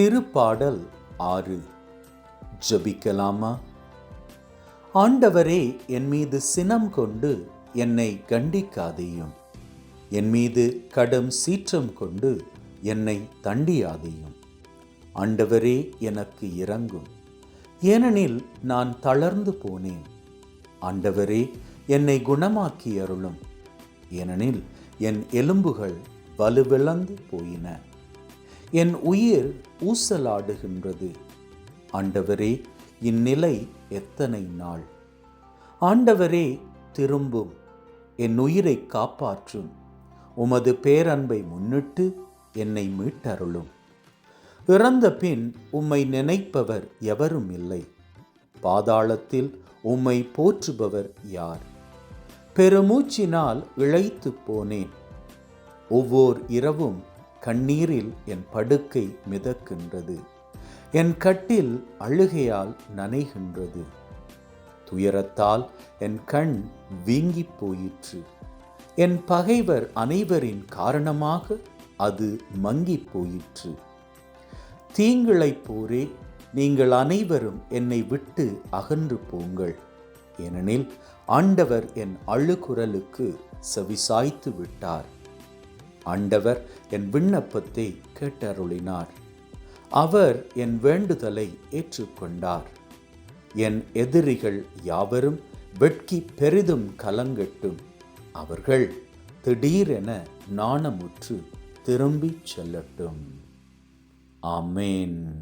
திருப்பாடல் ஆறு. ஜபிக்கலாமா? ஆண்டவரே என் மீது சினம் கொண்டு என்னை கண்டிக்காதேயும். என் மீது கடும் சீற்றம் கொண்டு என்னை தண்டியாதேயும். ஆண்டவரே எனக்கு இறங்கும் ஏனெனில் நான் தளர்ந்து போனேன். ஆண்டவரே என்னை குணமாக்கி அருளும். ஏனெனில் என் எலும்புகள் வலுவிழந்து போயின. என் உயிர் ஊசலாடுகின்றது. ஆண்டவரே இந்நிலை எத்தனை நாள்? ஆண்டவரே திரும்பும். என் உயிரை காப்பாற்றும். உமது பேரன்பை முன்னிட்டு என்னை மீட்டருளும். இறந்த பின் உம்மை நினைப்பவர் எவரும் இல்லை. பாதாளத்தில் உம்மை போற்றுபவர் யார்? பெருமூச்சினால் இழைத்து போனேன். ஒவ்வொரு இரவும் கண்ணீரில் என் படுக்கை மிதக்கின்றது. என் கட்டில் அழுகையால் நனைகின்றது. துயரத்தால் என் கண் வீங்கிப் போயிற்று. என் பகைவர் அனைவரின் காரணமாக அது மங்கிப் போயிற்று. தீங்களைப் போரே நீங்கள் அனைவரும் என்னை விட்டு அகன்று போங்கள். ஏனெனில் ஆண்டவர் என் அழுகுரலுக்கு செவிசாய்த்து விட்டார். ஆண்டவர் என் விண்ணப்பத்தை கேட்டருளினார். அவர் என் வேண்டுதலை ஏற்றுக்கொண்டார். என் எதிரிகள் யாவரும் வெட்கி பெரிதும் கலங்கட்டும். அவர்கள் திடீரென நாணமுற்று திரும்பிச் செல்லட்டும். ஆமேன்.